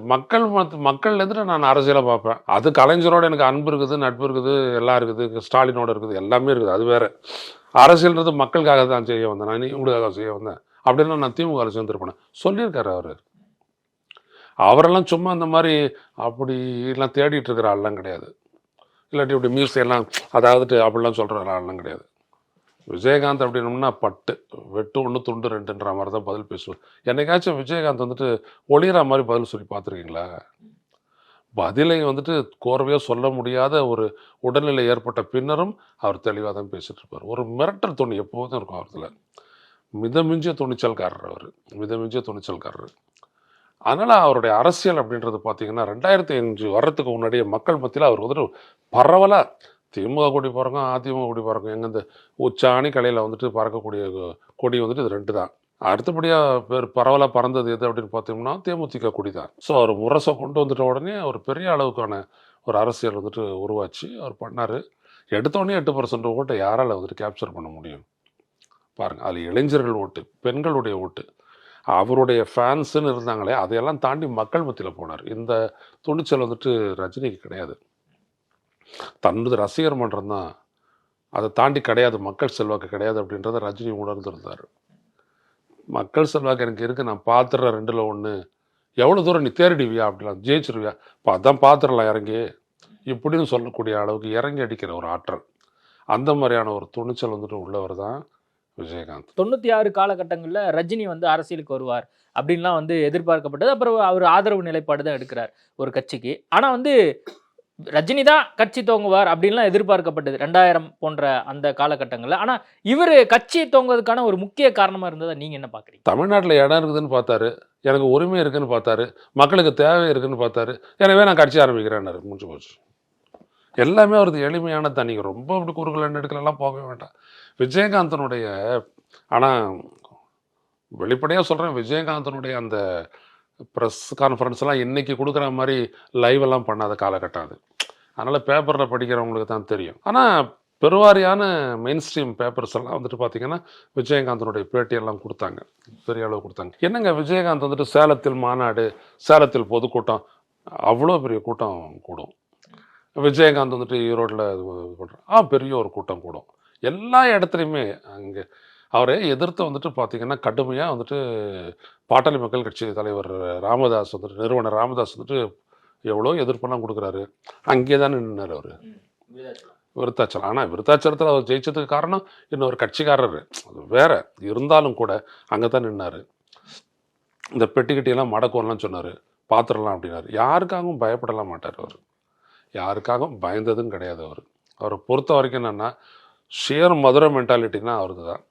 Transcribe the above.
மக்கள் மத்த- மக்கள்லேருந்து நான் அரசியலை பார்ப்பேன். அது கலைஞரோட எனக்கு அன்பு இருக்குது நட்பு இருக்குது எல்லாம் இருக்குது ஸ்டாலினோட இருக்குது எல்லாமே இருக்குது. அது வேற. அரசியல்ன்றது மக்களுக்காக தான் செய்ய வந்தேன். நான் உங்களுக்காக செய்ய வந்தேன். அப்படின்னா நான் திமுக அரசு வந்துருப்பேன் சொல்லியிருக்காரு அவர். அவரெல்லாம் சும்மா இந்த மாதிரி அப்படி எல்லாம் தேடிட்டு இருக்கிற ஆள்லாம் கிடையாது. இல்லாட்டி இப்படி மியூஸ் எல்லாம் அதாவது அப்படிலாம் சொல்கிற ஆள்லாம் கிடையாது. விஜயகாந்த் அப்படின்னம்னா பட்டு. வெட்டு ஒன்று துண்டு ரெண்டுன்ற மாதிரி தான் பதில் பேசுவார். என்னைக்காச்சும் விஜயகாந்த் வந்துட்டு ஒளிகிற மாதிரி பதில் சொல்லி பார்த்துருக்கீங்களா? பதிலை வந்துட்டு கோர்வையாக சொல்ல முடியாத ஒரு உடல்நிலை ஏற்பட்ட பின்னரும் அவர் தெளிவாக தான் பேசிகிட்டு இருப்பார். ஒரு மிரட்டல் துணி எப்போதும் இருக்கும் அவரத்தில் மிதமிஞ்சிய துணிச்சல்காரர் அவர். மிதமிஞ்சிய துணிச்சல்காரர். அதனால் அவருடைய அரசியல் அப்படின்றது பார்த்திங்கன்னா ரெண்டாயிரத்தி அஞ்சு வர்றதுக்கு முன்னாடியே மக்கள் மத்தியில் அவர் வந்துட்டு பரவலாக திமுக கொடி பறக்கும் அதிமுக கொடி பறக்கும் எங்கே இந்த உச்சாணி கலையில் வந்துட்டு பறக்கக்கூடிய கொடி வந்துட்டு இது ரெண்டு தான். அடுத்தபடியாக பேர் பரவலாக பறந்தது எது அப்படின்னு பார்த்தோம்னா தேமுதிக கொடி தான் ஸோ அவர் முரசை கொண்டு வந்துட்ட உடனே ஒரு பெரிய அளவுக்கான ஒரு அரசியல் வந்துட்டு உருவாச்சு. அவர் பண்ணார். எடுத்தோடனே எட்டு பர்சன்ட் ஓட்டை யாரால் வந்துட்டு கேப்சர் பண்ண முடியும்? பாருங்கள் அதில் இளைஞர்கள் ஓட்டு பெண்களுடைய ஓட்டு. அவருடைய ஃபேன்ஸுன்னு இருந்தாங்களே அதையெல்லாம் தாண்டி மக்கள் மத்தியில் போனார். இந்த துணிச்சல் வந்துட்டு ரஜினிக்கு கிடையாது. தன்னது ரசிகர் மன்றம் தான். அதை தாண்டி கிடையாது மக்கள் செல்வாக்கு கிடையாது அப்படின்றத ரஜினி உணர்ந்திருந்தார். மக்கள் செல்வாக்கு எனக்கு இருக்குது நான் பார்த்துடுற ரெண்டில் ஒன்று எவ்வளோ தூரம் நீ தேடிடுவியா அப்படிலாம் ஜெயிச்சிருவியா? இப்போ அதான் பார்த்துடலாம் இறங்கி. இப்படின்னு சொல்லக்கூடிய அளவுக்கு இறங்கி அடிக்கிற ஒரு ஆற்றல். அந்த மாதிரியான ஒரு துணிச்சல் வந்துட்டு உள்ளவர் தான் விஜயகாந்த். தொண்ணூற்றி ஆறு காலகட்டங்களில் ரஜினி வந்து அரசியலுக்கு வருவார் அப்படின்லாம் வந்து எதிர்பார்க்கப்பட்டது. அப்புறம் அவர் ஆதரவு நிலைப்பாடு தான் எடுக்கிறார் ஒரு கட்சிக்கு. ஆனால் வந்து ரஜினி தான் கட்சி தோங்குவார் அப்படின்லாம் எதிர்பார்க்கப்பட்டது ரெண்டாயிரம் போன்ற அந்த காலகட்டங்களில். ஆனால் இவர் கட்சி தோங்குவதற்கான ஒரு முக்கிய காரணமாக இருந்ததை நீங்கள் என்ன பார்க்குறீங்க தமிழ்நாட்டில் இடம் இருக்குதுன்னு பார்த்தாரு. எனக்கு உரிமை இருக்குதுன்னு பார்த்தாரு. மக்களுக்கு தேவை இருக்குதுன்னு பார்த்தாரு. எனவே நான் கட்சி ஆரம்பிக்கிறேன்னாரு முடிஞ்சு போச்சு. எல்லாமே அவரது எளிமையான தனி. ரொம்ப அப்படி குறுக்கல நெடுக்கலெல்லாம் போக வேண்டாம். விஜயகாந்தனுடைய ஆனால் வெளிப்படையாக சொல்கிறேன் விஜயகாந்தனுடைய அந்த ப்ரெஸ் கான்ஃபரன்ஸ்லாம் இன்றைக்கி கொடுக்குற மாதிரி லைவெல்லாம் பண்ணாத காலகட்டம் அது. அதனால் பேப்பரில் படிக்கிறவங்களுக்கு தான் தெரியும். ஆனால் பெருவாரியான மெயின் ஸ்ட்ரீம் பேப்பர்ஸ் எல்லாம் வந்துட்டு பார்த்தீங்கன்னா விஜயகாந்தனுடைய பேட்டியெல்லாம் கொடுத்தாங்க. பெரிய அளவு கொடுத்தாங்க. என்னங்க விஜயகாந்த் வந்துட்டு சேலத்தில் மாநாடு சேலத்தில் பொதுக்கூட்டம் அவ்வளோ பெரிய கூட்டம் கூடும். விஜயகாந்த் வந்துட்டு ஈரோட்டில் பண்ணுறோம் ஆ பெரிய ஒரு கூட்டம் கூடும். எல்லா இடத்துலையுமே அங்கே அவரை எதிர்த்து வந்துட்டு பார்த்தீங்கன்னா கடுமையாக வந்துட்டு பாட்டாளி மக்கள் கட்சி தலைவர் ராமதாஸ் வந்துட்டு நிறுவனர் ராமதாஸ் வந்துட்டு எவ்வளோ எதிர்ப்பெல்லாம் கொடுக்குறாரு. அங்கே தான் நின்னார் அவர். விருத்தாச்சலம். ஆனால் விருத்தாச்சலத்தில் அவர் ஜெயிச்சதுக்கு காரணம் இன்னொரு கட்சிக்காரர். அது வேற. இருந்தாலும் கூட அங்கே தான் நின்னார். இந்த பெட்டி கட்டியெல்லாம் மடக்கோலாம் சொன்னார். பாத்திரலாம் அப்படின்னாரு. யாருக்காகவும் பயப்படலாம் மாட்டார் அவர். யாருக்காகவும் பயந்ததும் கிடையாது அவர். அவரை பொறுத்த வரைக்கும் என்னென்னா ஷியர் மதுரை மென்டாலிட்டினா அவருக்கு தான்